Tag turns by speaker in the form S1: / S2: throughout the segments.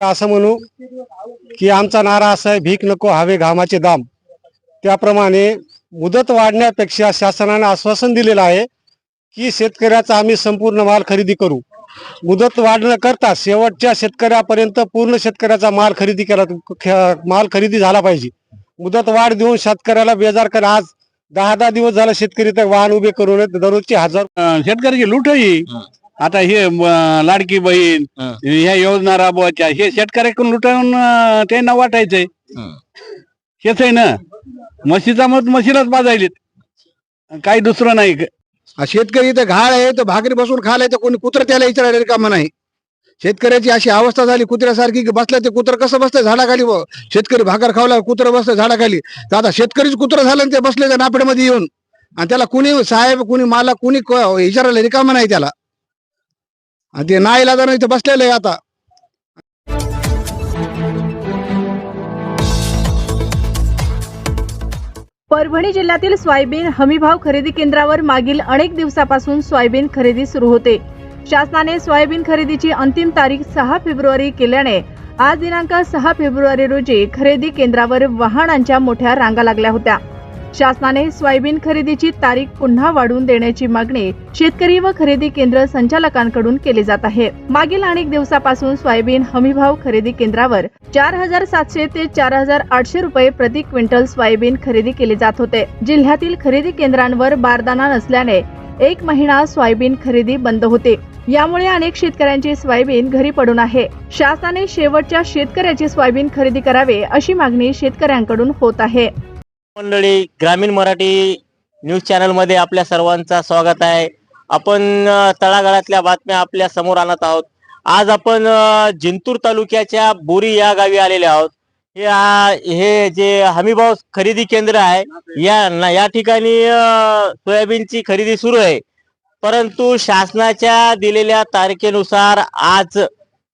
S1: असं म्हणू? की आमचा नारा असा आहे भीक नको हवे घामाचे दाम. त्याप्रमाणे मुदत वाढण्यापेक्षा शासनाने आश्वासन दिलेलं आहे की शेतकऱ्याचा आम्ही संपूर्ण माल खरेदी करू. मुदत वाढ न करता शेवटच्या शेतकऱ्यापर्यंत पूर्ण शेतकऱ्याचा माल खरेदी केला माल खरेदी झाला पाहिजे. मुदत वाढ देऊन शेतकऱ्याला बेजार कर. आज दहा दहा दिवस झाला शेतकरी तर वाहन उभे करून दररोजचे हजार
S2: शेतकऱ्याची लूट हं. आता हे म, लाडकी बहीण
S3: हं.
S2: ह्या योजना राबवायच्या हे शेतकऱ्याकडून लुटवून अं, त्यांना वाटायचंय.
S3: हं.
S2: हेच आहे ना. म्हशीचा मत म्हशीलाच बाजायलीत. काही दुसरं नाही.
S4: हा शेतकरी इथं घाळ आहे तर भाकरी बसून खायला तर कोणी कुत्र त्याला विचारायला कामा नाही. शेतकऱ्याची अशी अवस्था झाली कुत्र्यासारखी की बसलं ते कुत्र कसं बसतंय झाडाखाली बुवा? शेतकरी भाकर खावला कुत्र बसतंय झाडाखाली. तर आता शेतकरीच कुत्र झालं आणि ते बसले त्या नापेडमध्ये येऊन. आणि त्याला कुणी साहेब कुणी मालक कुणी क- विचारायला रिकामा नाही त्याला. आणि ते नाही लागणार इथे बसलेलं आहे आता.
S5: परभणी जिल्ह्यातील सोयाबीन हमीभाव खरेदी केंद्रावर मागील अनेक दिवसापासून सोयाबीन खरेदी सुरू होते. शासनाने सोयाबीन खरेदीची अंतिम तारीख सहा फेब्रुवारी केल्याने आज दिनांक सहा फेब्रुवारी रोजी खरेदी केंद्रावर वाहनांच्या मोठ्या रांगा लागल्या होत्या. शासनाने सोयाबीन खरेदीची तारीख पुन्हा वाढवून देण्याची मागणी शेतकरी व खरेदी केंद्र संचालकांकडून केली जात आहे. मागील अनेक दिवसापासून सोयाबीन हमीभाव खरेदी केंद्रावर चार हजार सातशे ते चार हजार आठशे रुपये प्रति क्विंटल सोयाबीन खरेदी केले जात होते. जिल्ह्यातील खरेदी केंद्रांवर बारदाना नसल्याने एक महिना सोयाबीन खरेदी बंद होते. यामुळे अनेक शेतकऱ्यांची सोयाबीन घरी पडून आहे. शासनाने शेवटच्या शेतकऱ्याची सोयाबीन खरेदी करावे अशी मागणी शेतकऱ्यांकडून होत आहे.
S3: मंडळी ग्रामीण मराठी न्यूज चॅनलमध्ये आपल्या सर्वांचा स्वागत आहे. आपण तळागाळातल्या बातम्या आपल्यासमोर आणत आहोत. आज आपण जिंतूर तालुक्याच्या बोरी या गावी आलेले आहोत. हे हे जे हमीभाव खरेदी केंद्र आहे या या ठिकाणी सोयाबीनची खरेदी सुरू आहे. परंतु शासनाच्या दिलेल्या तारखेनुसार आज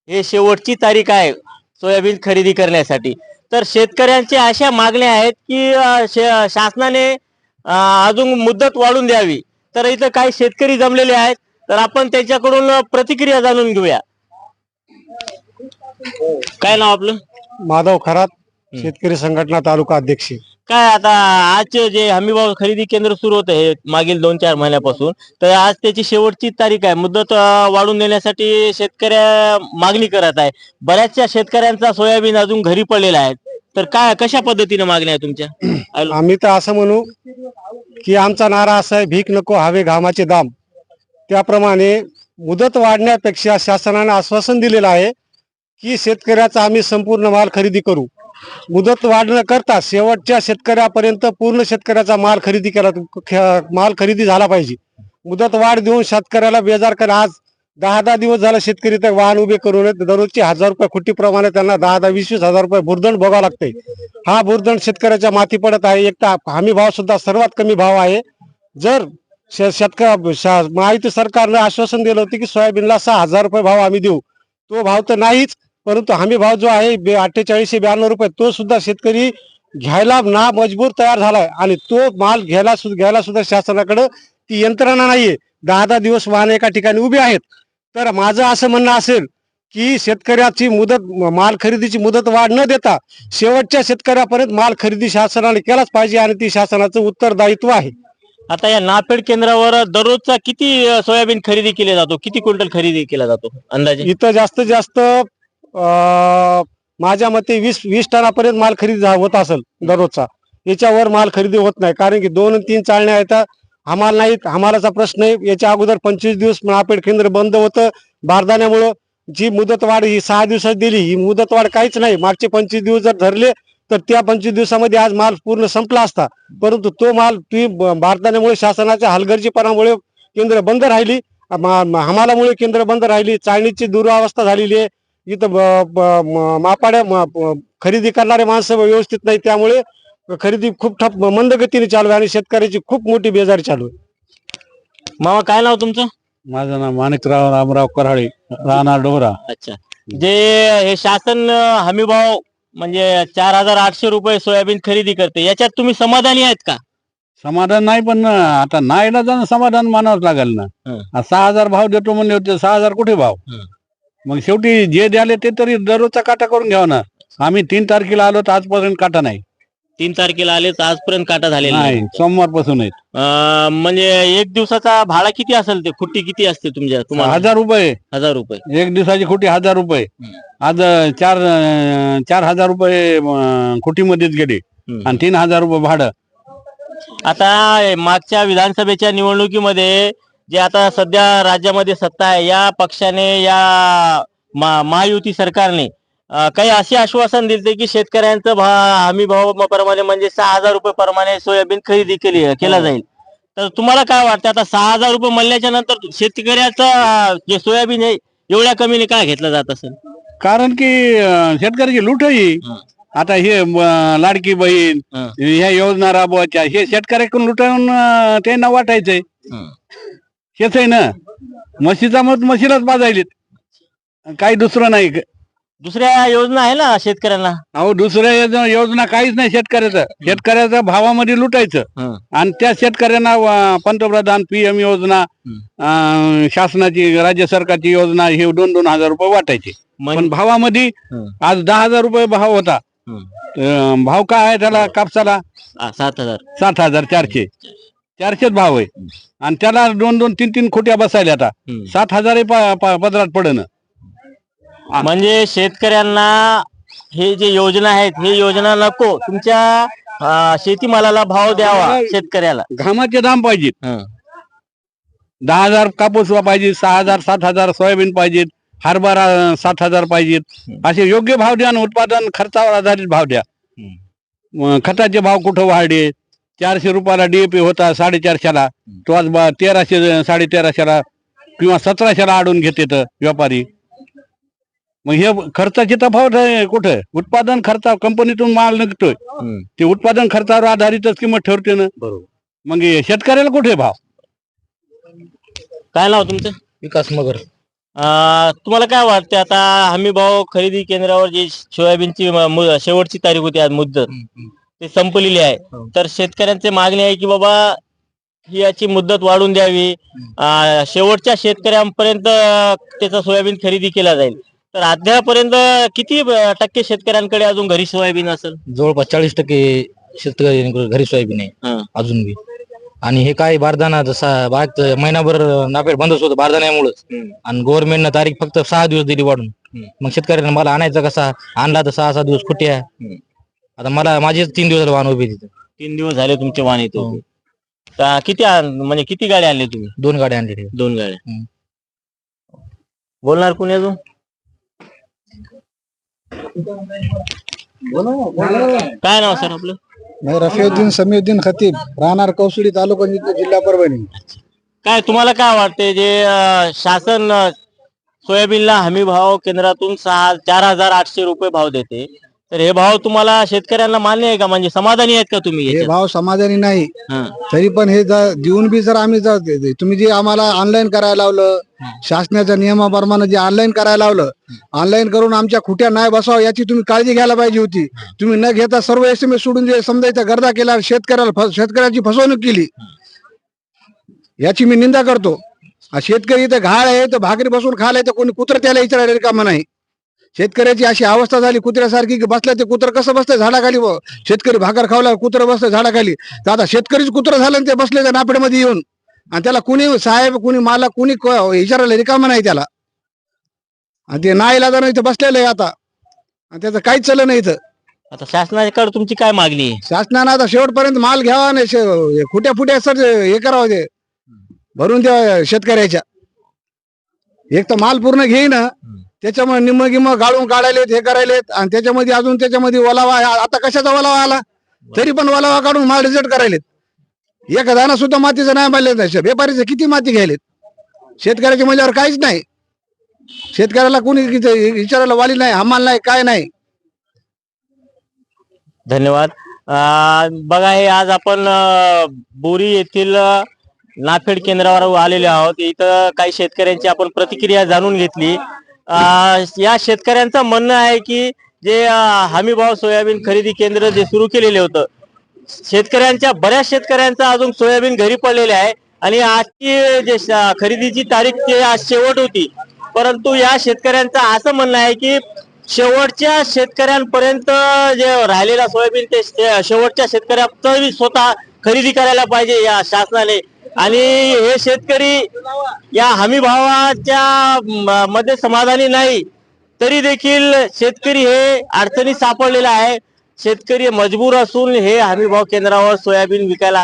S3: हे शेवटची तारीख आहे सोयाबीन खरेदी करण्यासाठी. तर शेतकऱ्यांच्या अशा मागण्या आहेत की शे- शासनाने अ, अजून मुदत वाढून द्यावी. तर इथं काही शेतकरी जमलेले आहेत. तर आपण त्यांच्याकडून प्रतिक्रिया जाणून घेऊया. काय नाव आपलं?
S1: माधव खरात शेतकरी संघटना तालुका अध्यक्ष.
S3: काय आता आजचे जे हमीभाव खरेदी केंद्र सुरू होतं हे मागील दोन चार महिन्यापासून तर आज त्याची शेवटची तारीख आहे. मुदत वाढून वाढवून देण्यासाठी शेतकऱ्या मागणी करत आहे. बऱ्याचशा शेतकऱ्यांचा सोयाबीन अजून घरी पडलेला आहे. तर काय कशा पद्धतीने मागण्या आहे तुमच्या?
S1: आम्ही तर असं म्हणू की आमचा नारा असा आहे भीक नको हवे घामाचे दाम. त्याप्रमाणे मुदत वाढण्यापेक्षा शासनाने आश्वासन दिलेलं आहे की शेतकऱ्याचा आम्ही संपूर्ण माल खरेदी करू. मुदत वाढ न करता शेवटच्या शेतकऱ्यापर्यंत पूर्ण शेतकऱ्याचा माल खरेदी केला माल खरेदी झाला पाहिजे. मुदत वाढ देऊन शेतकऱ्याला बेजार कर आज दहा दहा दिवस झाला शेतकरी तर वाहन उभे करून दररोजचे हजार रुपये खुट्टीप्रमाणे त्यांना दहा दहा वीस वीस हजार रुपये भुर्दंड भोगावं लागतंय. हा भुर्दंड शेतकऱ्याच्या माती पडत आहे. एक तर हमी भाव सुद्धा सर्वात कमी भाव आहे. जर शे- माहिती सरकारनं आश्वासन दिलं होतं की सोयाबीनला सहा हजार रुपये भाव आम्ही देऊ. तो भाव तर नाहीच. परंतु हमी भाव जो आहे बे- अठ्ठेचाळीसशे ब्याण्णव रुपये तो सुद्धा शेतकरी घ्यायला ना मजबूर तयार झालाय. आणि तो माल घ्यायला घ्यायला सुद्धा शासनाकडे ती यंत्रणा नाहीये. दहा दहा दिवस वाहन एका ठिकाणी उभी आहेत. तर माझं असं म्हणणं असेल की शेतकऱ्याची मुदत माल खरेदीची मुदत वाढ न देता शेवटच्या शेतकऱ्यापर्यंत माल खरेदी शासनाने केलाच पाहिजे आणि ती शासनाचं उत्तरदायित्व आहे.
S3: आता या नापेड केंद्रावर दररोजचा किती सोयाबीन खरेदी केला जातो? किती क्विंटल खरेदी केला जातो अंदाजे?
S1: इथं जास्तीत जास्त अं, माझ्या मते वीस वीस टनापर्यंत माल खरेदी होत असेल दररोजचा. याच्यावर माल खरेदी होत नाही. कारण की दोन तीन चालण्या आहेत. हमाल नाहीत. हमालाचा प्रश्न आहे. याच्या अगोदर पंचवीस दिवस महापेठ केंद्र बंद होतं. बारदाण्यामुळं जी मुदतवाढ ही सहा दिवसात दिली. ही मुदतवाढ काहीच नाही. मागचे पंचवीस दिवस जर धरले तर त्या पंचवीस दिवसामध्ये आज माल पूर्ण संपला असता. परंतु तो माल ती बारदाण्यामुळे शासनाच्या हलगर्जीपणामुळे केंद्र बंद राहिली. मा- हमालामुळे केंद्र बंद राहिली. चाळणीची दुरावस्था झालेली आहे. इथं मापाड्या खरेदी करणारे माणसं व्यवस्थित नाही त्यामुळे खरेदी खूप ठप मंद गतीने चालू आहे आणि शेतकऱ्याची खूप मोठी बेजारी चालू आहे.
S3: मामा काय नाव तुमचं?
S2: माझं नाव माणिकराव रामराव कराळे राहणार डोरा
S3: अच्छा. जे हे शासन अ, हमीभाव म्हणजे चार हजार आठशे रुपये सोयाबीन खरेदी करते याच्यात तुम्ही समाधानी आहेत का?
S2: समाधान नाही पण आता नाही ना जाणं समाधान मानावंच लागेल ना. सहा हजार भाव देतो म्हणले होते सहा हजार कुठे भाव. मग शेवटी जे द्याले ते तरी दररोजचा काटा करून घ्यावा ना. आम्ही तीन तारखेला आलो तर आजपर्यंत काटा नाही.
S3: तीन तारखेला आले तर आजपर्यंत काटा झालेला नाही
S2: सोमवारपासून आहेत.
S3: अं, म्हणजे एक दिवसाचा भाडा किती असेल ते? खुट्टी किती असते तुमच्या तुम्हाला?
S2: हजार रुपये.
S3: हजार रुपये.
S2: एक दिवसाची खोटी हजार रुपये.
S3: हम्म.
S2: आज अं, चार अं, चार हजार रुपये अं, खोटीमध्येच गेले.
S3: हम्म.
S2: आणि तीन हजार रुपये भाडं.
S3: आता मागच्या विधानसभेच्या निवडणुकीमध्ये जे आता सध्या राज्यामध्ये सत्ता आहे या पक्षाने या मा- महायुती सरकारने काही असे आश्वासन दिले की शेतकऱ्यांचं भा हमी भाव प्रमाणे म्हणजे सहा हजार रुपये प्रमाणे सोयाबीन खरेदी केली केला जाईल तर तुम्हाला काय वाटतं आता सहा हजार रुपये म्हणल्याच्या नंतर शेतकऱ्याचं जे सोयाबीन आहे एवढ्या कमीने काय घेतलं जात असेल
S2: कारण की शेतकऱ्याची लूट
S3: हं.
S2: आता हे लाडकी बहीण
S3: हं.
S2: ह्या योजना राबवायच्या हे शेतकऱ्याकडून लुटून त्यांना वाटायचंय
S3: हं.
S2: हेच आहे ना. म्हशीचा मत म्हशीलाच बाजायलीत काही दुसरं नाही.
S3: दुसऱ्या योजना आहे ना शेतकऱ्यांना?
S2: अहो दुसऱ्या योजना- योजना काहीच नाही शेतकऱ्याचं. शेतकऱ्याचं भावामध्ये लुटायचं. आणि त्या शेतकऱ्यांना पंतप्रधान पीएम योजना अं, शासनाची राज्य सरकारची योजना हे दोन दोन हजार रुपये वाटायचे. पण भावामध्ये
S3: हं.
S2: आज दहा हजार रुपये भाव होता.
S3: हं.
S2: अं, भाव काय आहे त्याला कापसाला?
S3: सात हजार.
S2: सात हजार चारशे. चारशेच भाव आहे. आणि त्याला दोन दोन तीन तीन खोट्या बसायला आता. सात हजार पदरात पडन
S3: म्हणजे शेतकऱ्यांना हे जे योजना आहेत हे योजना नको. तुमच्या अं, शेतीमालाला भाव द्यावा शेतकऱ्याला.
S2: घामाचे दाम पाहिजेत.
S3: हं.
S2: दहा हजार कापूस पाहिजे सहा हजार सात हजार सोयाबीन पाहिजेत हरभरा अं, सात हजार पाहिजेत. असे योग्य भाव द्या आणि उत्पादन खर्चावर आधारित भाव द्या. खताचे भाव कुठं वाढले? चारशे रुपयाला डीएपी होता साडेचारशेला. तो आज बा- तेराशे साडे तेराशेला किंवा सतराशेला आडून घेते व्यापारी. मग हे खर्चाची तफावत आहे कुठं? उत्पादन खर्च कंपनीतून माल निघतोय.
S3: हं.
S2: ते उत्पादन खर्चावर आधारितच किंमत ठरते ना.
S3: बरोबर.
S2: मग हे शेतकऱ्याला कुठे भाव?
S3: काय नाव तुमचं?
S6: विकास मगर.
S3: अं, तुम्हाला काय वाटतं आता हमी भाव खरेदी केंद्रावर जी सोयाबीनची म- मु- शेवटची तारीख होती आज मुदत ते संपलेली आहे.
S6: हो.
S3: तर शेतकऱ्यांची मागणी आहे की बाबा ही याची मुदत वाढून द्यावी. शेवटच्या शेतकऱ्यांपर्यंत त्याचा सोयाबीन खरेदी केला जाईल. तर अद्यापर्यंत किती टक्के शेतकऱ्यांकडे अजून घरी सोयाबीन असेल?
S6: जवळपास चाळीस टक्के शेतकरी घरी सोयाबीन आहे. अजून बी. आणि हे काय बारदाना जसा बाग महिनाभर नापेड बंदच होतं बारदाण्यामुळेच. आणि गव्हर्नमेंटनं तारीख फक्त सहा दिवस दिली वाढून. मग शेतकऱ्यांना मला आणायचा कसा? आणला तर सहा सहा दिवस कुठे आता मला माझेच तीन दिवस वाहन उभी तिथे.
S3: तीन दिवस झाले तुमचे वाहन येतो
S6: हो.
S3: तर किती आण- म्हणजे किती गाड्या आणले तुम्ही?
S6: दोन गाड्या आणलेल्या
S3: दोन गाड्या. बोलणार कोणी अजून? काय नाव सर आपलं?
S4: मी रफिउद्दीन समीउद्दीन खतीब राहणार कौसुडी तालुका जिल्हा परभणी.
S3: काय तुम्हाला काय वाटते जे अं, शासन अं, सोयाबीनला हमी भाव केंद्रातून सहा चार हजार आठशे रुपये भाव देते तर हे भाव तुम्हाला शेतकऱ्यांना मान्य आहे का? म्हणजे समाधानी आहेत का तुम्ही
S4: हे
S3: याच्यात?
S4: भाव समाधानी नाही.
S3: हं.
S4: तरी पण हे जर देऊन बी जर आम्ही जर दे- दे- तुम्ही जे आम्हाला ऑनलाईन करायला लावलं शासनाच्या नियमाप्रमाणे जे ऑनलाईन करायला लावलं ऑनलाईन करून आमच्या खुट्या नाही बसावं याची तुम्ही काळजी घ्यायला पाहिजे होती. तुम्ही न घेता सर्व एस एम एस सोडून जे समजायचा गर्दा केला शेतकऱ्याला शेतकऱ्याची फसवणूक केली याची मी निंदा करतो. आ शेतकरी इथं घाळ आहे तर भाकरी बसून खायला तर कोणी कुत्र त्याला विचारायला कामा नाही. शेतकऱ्याची अशी अवस्था झाली कुत्र्यासारखी की बसल्या ते कुत्र कसं बसतंय झाडाखाली व शेतकरी भाकर खावला कुत्र बसतंय झाडाखाली. तर आता शेतकरीच कुत्र झालं ते बसले त्या नापेडमध्ये येऊन. आणि त्याला कुणी साहेब कुणी मालक कुणी विचारायला रिकामा नाही त्याला. आणि ते नाही इलाजानं इथं बसलेलं आहे आता. आणि त्याचं काहीच चाललं नाही इथं.
S3: आता शासनाकडे तुमची काय मागणी? आहे
S4: शासनानं आता शेवटपर्यंत माल घ्यावा आणि शे- खुट्या फुट्या सर हे करावं ते. भरून द्या शेतकऱ्याच्या. एक तर माल पूर्ण घेईन त्याच्यामुळे निम्म गाळून काढायलेत हे करायलेत आणि त्याच्यामध्ये अजून त्याच्यामध्ये ओलावा आहे. आता कशाचा ओलावा आला? तरी पण ओलावा काढून माल रिजेक्ट करायलेत. एक दाना सुद्धा मातीचं नाही मारले व्यापारीचं किती माती घ्यायलेत? शेतकऱ्याच्या मजावर काहीच नाही. शेतकऱ्याला कोणी विचारायला वाली नाही हमाल नाही काय नाही.
S3: धन्यवाद. अं, बघा हे आज आपण अं, बोरी येथील अं, नाफेड केंद्रावर आलेले आहोत. इथं काही शेतकऱ्यांची आपण प्रतिक्रिया जाणून घेतली. या शेतकऱ्यांचं म्हणणं आहे की जे हमीभाव हमी भाव सोयाबीन खरेदी केंद्र जे सुरू केलेले होतं शेतकऱ्यांच्या बऱ्याच शेतकऱ्यांचा अजून सोयाबीन घरी पडलेले आहे आणि आजची जे खरेदीची तारीख जी आज शेवट होती. परंतु या शेतकऱ्यांचं असं म्हणणं आहे की शेवटच्या शेतकऱ्यांपर्यंत जे राहिलेला सोयाबीन ते शेवटच्या शेतकऱ्यापर्यंत स्वतः खरेदी करायला पाहिजे या शासनाने. आणि हे शेतकरी या हमी भावाच्या मध्ये समाधानी नाही तरी देखील शेतकरी हे अडचणीत सापडलेला आहे. शेतकरी मजबूर असून हे हमी भाव केंद्रावर सोयाबीन विकायला